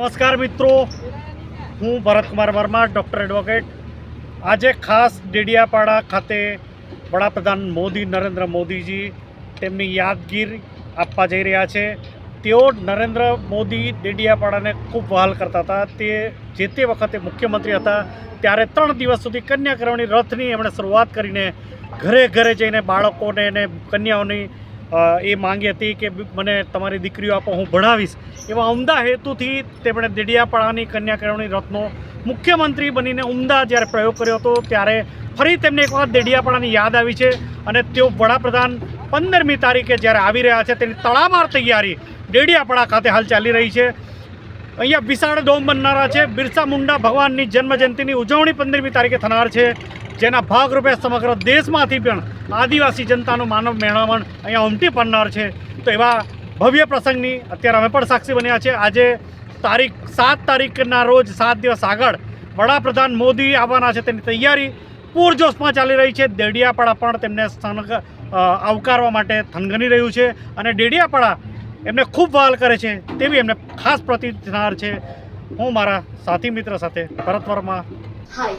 નમસ્કાર મિત્રો. હું ભરતકુમાર વર્મા, ડૉક્ટર એડવોકેટ. આજે ખાસ ડેડિયાપાડા ખાતે વડાપ્રધાન મોદી, નરેન્દ્ર મોદીજી તેમની યાદગીર આપવા જઈ રહ્યા છે. તેઓ નરેન્દ્ર મોદી ડેડિયાપાડાને ખૂબ વહાલ કરતા હતા. તે જે તે વખતે મુખ્યમંત્રી હતા, ત્યારે ત્રણ દિવસ સુધી કન્યાકરવણી રથની એમણે શરૂઆત કરીને ઘરે ઘરે જઈને બાળકોને અને કન્યાઓની એ માંગી હતી કે મને તમારી દીકરીઓ આપો, હું ભણાવીશ. એવા ઉમદા હેતુથી તેમણે દેડિયાપાડાની કન્યાકરવણી રથનો મુખ્યમંત્રી બનીને ઉમદા જ્યારે પ્રયોગ કર્યો હતો, ત્યારે ફરી તેમને એક વખત દેડિયાપાડાની યાદ આવી છે અને તેઓ વડાપ્રધાન પંદરમી તારીખે જ્યારે આવી રહ્યા છે, તેની તડામાર તૈયારી દેડિયાપાડા ખાતે હાલ ચાલી રહી છે. અહીંયા વિશાળ ડોમ બનનારા છે. બિરસા મુંડા ભગવાનની જન્મજયંતિની ઉજવણી પંદરમી તારીખે થનાર છે. જેના ભાગરૂપે સમગ્ર દેશમાંથી પણ આદિવાસી જનતાનું માનવ મેળાવણ અહીંયા ઉમટી પડનાર છે. તો એવા ભવ્ય પ્રસંગની અત્યારે અમે પણ સાક્ષી બન્યા છે આજે તારીખ સાત તારીખના રોજ સાત દિવસ આગળ વડાપ્રધાન મોદી આવવાના છે તેની તૈયારી પૂરજોશમાં ચાલી રહી છે. દેડિયાપાડા પણ તેમને સ્થાનક આવકારવા માટે થનગની રહ્યું છે અને ડેડિયાપાડા એમને ખૂબ વહાલ કરે છે તેવી એમને ખાસ પ્રતિથનાર છે. હું મારા સાથી મિત્ર સાથે ભરત વર્મા. હાય